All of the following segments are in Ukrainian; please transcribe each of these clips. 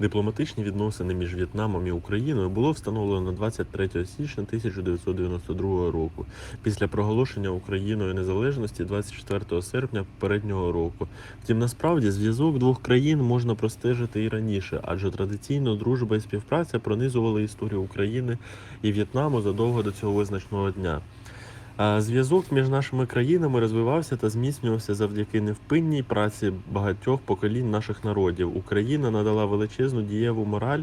Дипломатичні відносини між В'єтнамом і Україною було встановлено 23 січня 1992 року, після проголошення Україною незалежності 24 серпня попереднього року. Втім, насправді зв'язок двох країн можна простежити і раніше, адже традиційно дружба і співпраця пронизували історію України і В'єтнаму задовго до цього визначного дня. Зв'язок між нашими країнами розвивався та зміцнювався завдяки невпинній праці багатьох поколінь наших народів. Україна надала величезну дієву мораль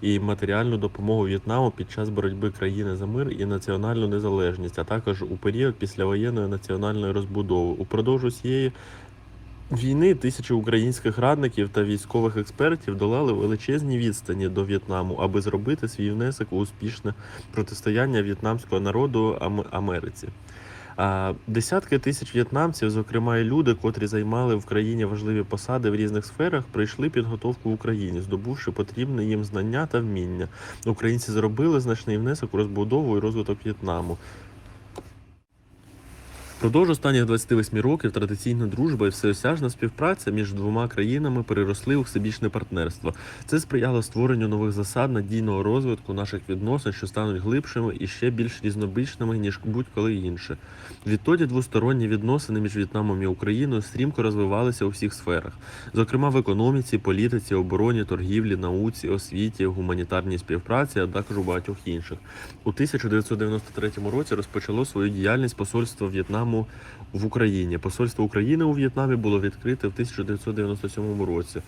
і матеріальну допомогу В'єтнаму під час боротьби країни за мир і національну незалежність, а також у період післявоєнної національної розбудови. Упродовж усієї війни тисячі українських радників та військових експертів долали величезні відстані до В'єтнаму, аби зробити свій внесок у успішне протистояння в'єтнамського народу Америці. Десятки тисяч в'єтнамців, зокрема і люди, котрі займали в країні важливі посади в різних сферах, пройшли підготовку в Україні, здобувши потрібне їм знання та вміння. Українці зробили значний внесок у розбудову і розвиток В'єтнаму. Впродовж останніх 28 років традиційна дружба і всеосяжна співпраця між двома країнами переросли у всебічне партнерство. Це сприяло створенню нових засад надійного розвитку наших відносин, що стануть глибшими і ще більш різнобічними ніж будь-коли інше. Відтоді двосторонні відносини між В'єтнамом і Україною стрімко розвивалися у всіх сферах, зокрема в економіці, політиці, обороні, торгівлі, науці, освіті, гуманітарній співпраці, а також у багатьох інших. У 1993 році розпочало свою діяльність посольство В'єтнаму в Україні. Посольство України у В'єтнамі було відкрите в 1997 році.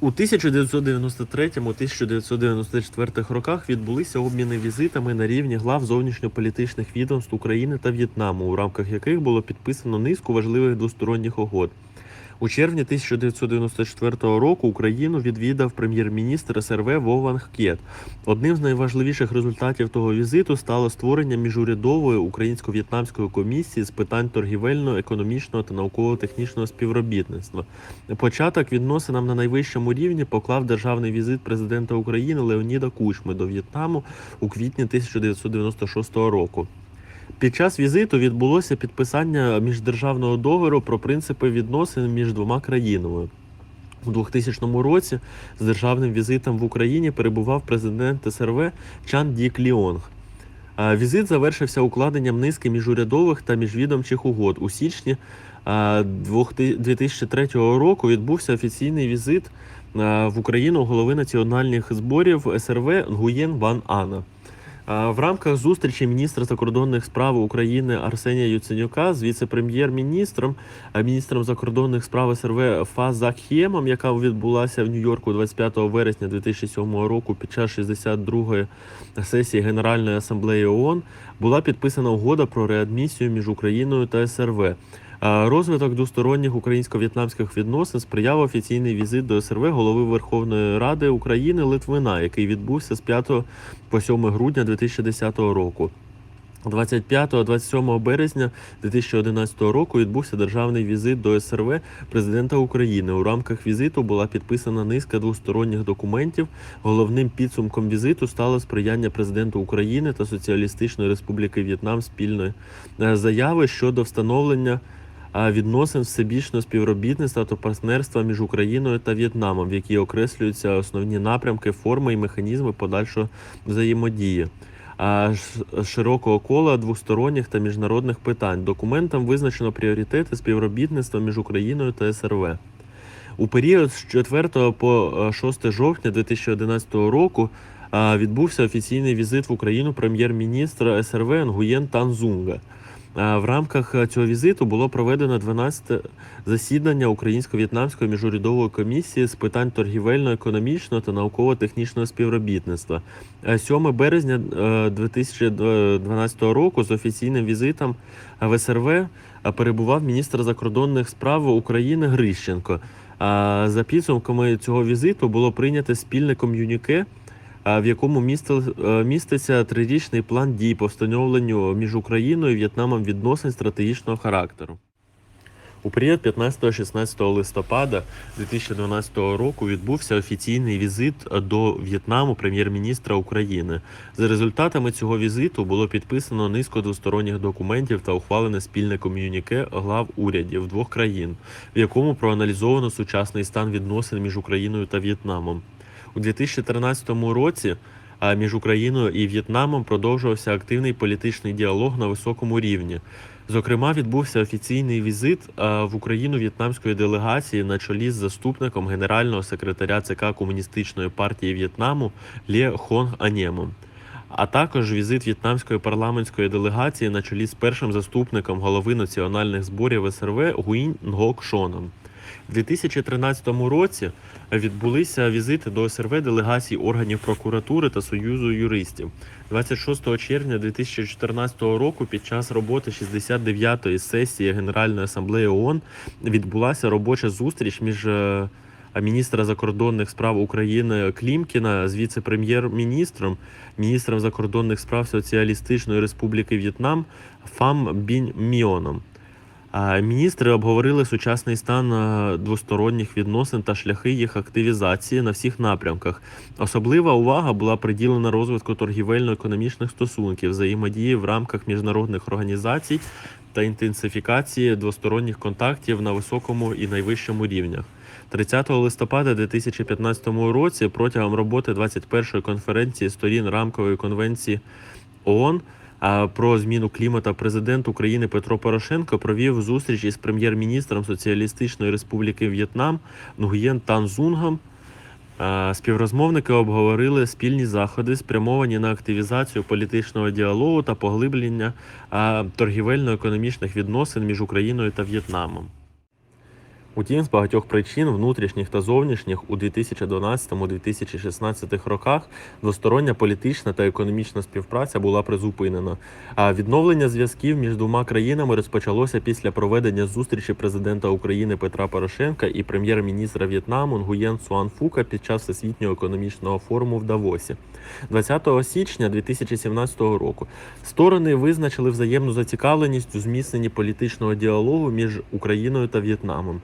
У 1993-1994 роках відбулися обміни візитами на рівні глав зовнішньополітичних відомств України та В'єтнаму, у рамках яких було підписано низку важливих двосторонніх угод. У червні 1994 року Україну відвідав прем'єр-міністр СРВ Вован Кет. Одним з найважливіших результатів того візиту стало створення міжурядової українсько-в'єтнамської комісії з питань торгівельного, економічного та науково-технічного співробітництва. Початок відносинам на найвищому рівні поклав державний візит президента України Леоніда Кучми до В'єтнаму у квітні 1996 року. Під час візиту відбулося підписання міждержавного договору про принципи відносин між двома країнами. У 2000 році з державним візитом в Україні перебував президент СРВ Чан Дік Ліонг. Візит завершився укладенням низки міжурядових та міжвідомчих угод. У січні а, двох ти- 2003 року відбувся офіційний візит в Україну голови національних зборів СРВ Нгуєн Ван Ана. В рамках зустрічі міністра закордонних справ України Арсенія Юценюка з віце-прем'єр-міністром, міністром закордонних справ СРВ Фа Закхємом, яка відбулася в Нью-Йорку 25 вересня 2007 року під час 62-ї сесії Генеральної асамблеї ООН, була підписана угода про реадмісію між Україною та СРВ. Розвиток двосторонніх українсько-в'єтнамських відносин сприяв офіційний візит до СРВ голови Верховної Ради України Литвина, який відбувся з 5 по 7 грудня 2010 року. 25-27 березня 2011 року відбувся державний візит до СРВ президента України. У рамках візиту була підписана низка двосторонніх документів. Головним підсумком візиту стало сприяння президенту України та Соціалістичної Республіки В'єтнам спільної е, заяви щодо встановлення відносин всебічного співробітництва та партнерства між Україною та В'єтнамом, в якій окреслюються основні напрямки, форми і механізми подальшої взаємодії. Широкого кола двосторонніх та міжнародних питань. Документом визначено пріоритети співробітництва між Україною та СРВ. У період з 4 по е, 6 жовтня 2011 року відбувся офіційний візит в Україну прем'єр-міністра СРВ Нгуєн Танзунга. А, В рамках е, цього візиту було проведено 12 засідання Українсько-В'єтнамської міжурядової комісії з питань торгівельного, економічного та науково-технічного співробітництва. Е, 7 березня е, 2012 року з офіційним візитом в СРВ е, перебував міністр закордонних справ України Грищенко. За підсумками цього візиту було прийнято спільне ком'юніке, в якому е, міститься трирічний план дій по встановленню між Україною і В'єтнамом відносин стратегічного характеру. У період 15-16 листопада 2012 року відбувся офіційний візит до В'єтнаму прем'єр-міністра України. За результатами цього візиту було підписано низку двосторонніх документів та ухвалене спільне ком'юніке глав урядів двох країн, в якому проаналізовано сучасний стан відносин між Україною та В'єтнамом. У 2013 році між Україною і В'єтнамом продовжувався активний політичний діалог на високому рівні. Зокрема, відбувся офіційний візит в Україну в'єтнамської делегації на чолі з заступником генерального секретаря ЦК Комуністичної партії В'єтнаму Лє Хонг Анємом. А також візит в'єтнамської парламентської делегації на чолі з першим заступником голови національних зборів СРВ Гуінь Нгок Шоном. У 2013 році відбулися візити до СРВ делегацій органів прокуратури та Союзу юристів. 26 червня 2014 року під час роботи 69-ї сесії Генеральної асамблеї ООН відбулася робоча зустріч між е, міністра закордонних справ України Клімкіна з віце-прем'єр-міністром, міністром закордонних справ Соціалістичної Республіки В'єтнам Фам Бінь Міоном. Міністри обговорили сучасний стан е, двосторонніх відносин та шляхи їх активізації на всіх напрямках. Особлива увага була приділена розвитку торгівельно-економічних стосунків, взаємодії в рамках міжнародних організацій та інтенсифікації двосторонніх контактів на високому і найвищому рівнях. 30 листопада 2015 році протягом роботи 21-ї конференції сторін рамкової конвенції ООН про зміну клімату президент України Петро Порошенко провів зустріч із прем'єр-міністром Соціалістичної Республіки В'єтнам Нгуєн Тан Зунгом. Співрозмовники обговорили спільні заходи, спрямовані на активізацію політичного діалогу та поглиблення торгівельно-економічних відносин між Україною та В'єтнамом. Утім, з багатьох причин, внутрішніх та зовнішніх, у 2012-2016 роках двостороння політична та економічна співпраця була призупинена. А відновлення зв'язків між двома країнами розпочалося після проведення зустрічі президента України Петра Порошенка і прем'єр-міністра В'єтнаму Нгуєн Суан Фука під час всесвітнього економічного форуму в Давосі. 20 січня 2017 року сторони визначили взаємну зацікавленість у зміцненні політичного діалогу між Україною та В'єтнамом.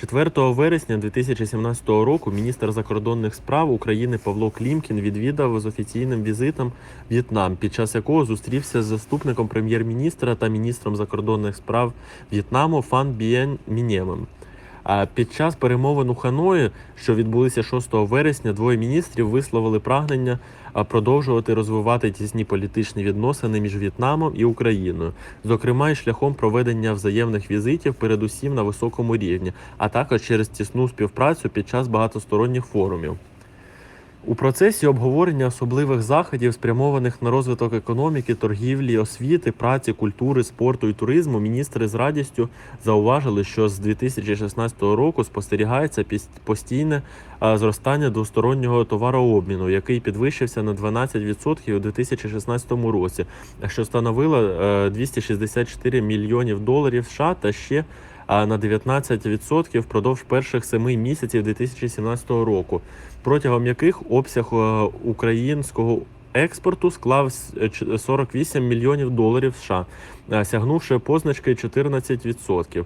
4 вересня 2017 року міністр закордонних справ України Павло Клімкін відвідав з офіційним візитом В'єтнам, під час якого зустрівся з заступником прем'єр-міністра та міністром закордонних справ В'єтнаму Фан Бієн Мінємом. А під час перемовин у Ханої, що відбулися 6 вересня, двоє міністрів висловили прагнення продовжувати розвивати тісні політичні відносини між В'єтнамом і Україною, зокрема і шляхом проведення взаємних візитів, передусім на високому рівні, а також через тісну співпрацю під час багатосторонніх форумів. У процесі обговорення особливих заходів, спрямованих на розвиток економіки, торгівлі, освіти, праці, культури, спорту і туризму, міністри з радістю зауважили, що з 2016 року спостерігається постійне зростання двостороннього товарообміну, який підвищився на 12% у 2016 році, що становило е, 264 мільйонів доларів США та ще а на 19% впродовж перших семи місяців 2017 року, протягом яких обсяг е, українського експорту склав с- е, 48 мільйонів доларів США, е, сягнувши позначки 14%.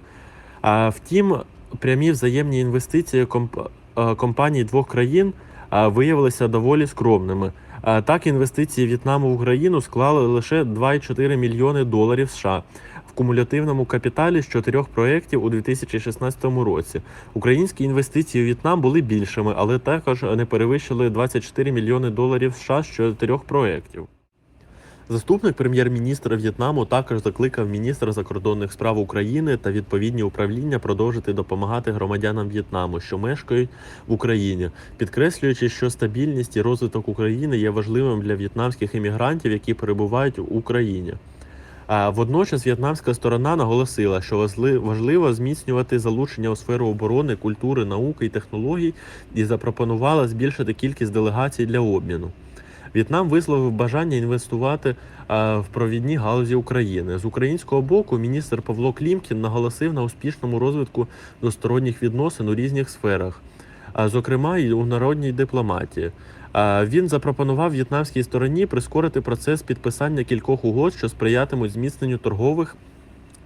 А втім, прямі взаємні інвестиції комп- компаній двох країн виявилися доволі скромними. Так, інвестиції В'єтнаму в Україну склали лише 2,4 мільйони доларів США кумулятивному капіталі з чотирьох проєктів у 2016 році. Українські інвестиції у В'єтнам були більшими, але також не перевищили 24 мільйони доларів США з чотирьох проєктів. Заступник прем'єр-міністра В'єтнаму також закликав міністра закордонних справ України та відповідні управління продовжити допомагати громадянам В'єтнаму, що мешкають в Україні, підкреслюючи, що стабільність і розвиток України є важливим для в'єтнамських іммігрантів, які перебувають в Україні. Водночас в'єтнамська сторона наголосила, що важливо зміцнювати залучення у сферу оборони, культури, науки і технологій, і запропонувала збільшити кількість делегацій для обміну. В'єтнам висловив бажання інвестувати в провідні галузі України. З українського боку міністр Павло Клімкін наголосив на успішному розвитку двосторонніх відносин у різних сферах, зокрема і у народній дипломатії. Він запропонував в'єтнамській стороні прискорити процес підписання кількох угод, що сприятимуть зміцненню торгових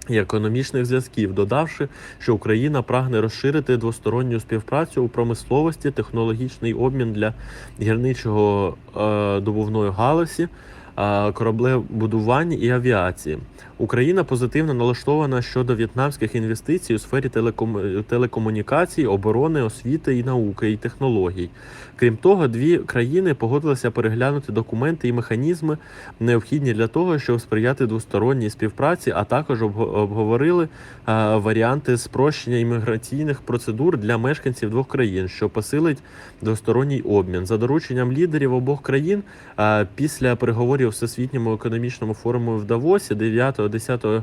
і економічних зв'язків, додавши, що Україна прагне розширити двосторонню співпрацю у промисловості, технологічний обмін для гірничого е, добувної галузі, кораблебудування і авіації. Україна позитивно налаштована щодо в'єтнамських інвестицій у сфері телеком... телекомунікацій, оборони, освіти і науки і технологій. Крім того, дві країни погодилися переглянути документи і механізми, необхідні для того, щоб сприяти двосторонній співпраці, а також обговорили варіанти спрощення імміграційних процедур для мешканців двох країн, що посилить двосторонній обмін. За дорученням лідерів обох країн після переговорів у Всесвітньому економічному форуму в Давосі 9-10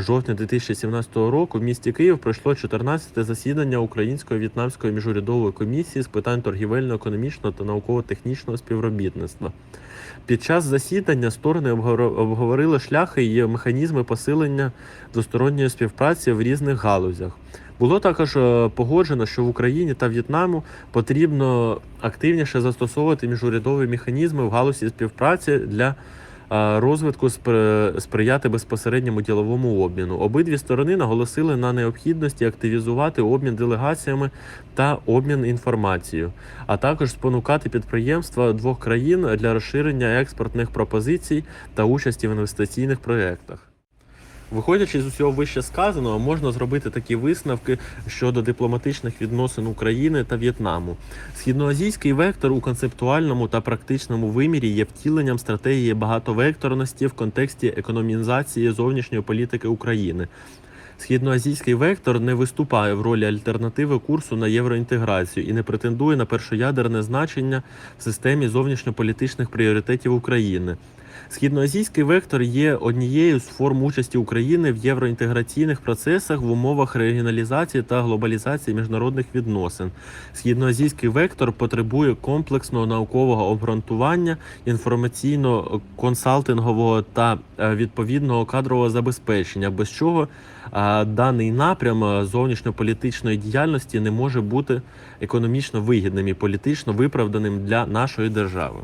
жовтня 2017 року в місті Київ пройшло 14-те засідання Української в'єтнамської міжурядової комісії з питань торгівельно-економічного та науково-технічного співробітництва. Під час засідання сторони обговорили шляхи і механізми посилення двосторонньої співпраці в різних галузях. Було також е, погоджено, що в Україні та В'єтнаму потрібно активніше застосовувати міжурядові механізми в галузі співпраці для е, розвитку сприяти безпосередньому діловому обміну. Обидві сторони наголосили на необхідності активізувати обмін делегаціями та обмін інформацією, а також спонукати підприємства двох країн для розширення експортних пропозицій та участі в інвестиційних проєктах. Виходячи з усього вище сказаного, можна зробити такі висновки щодо дипломатичних відносин України та В'єтнаму. Східноазійський вектор у концептуальному та практичному вимірі є втіленням стратегії багатовекторності в контексті економізації зовнішньої політики України. Східноазійський вектор не виступає в ролі альтернативи курсу на євроінтеграцію і не претендує на першоядерне значення в системі зовнішньополітичних пріоритетів України. Східноазійський вектор є однією з форм участі України в євроінтеграційних процесах в умовах регіоналізації та глобалізації міжнародних відносин. Східноазійський вектор потребує комплексного наукового обґрунтування, інформаційно-консалтингового та е, відповідного кадрового забезпечення, без чого е, даний напрям е, зовнішньополітичної діяльності не може бути економічно вигідним і політично виправданим для нашої держави.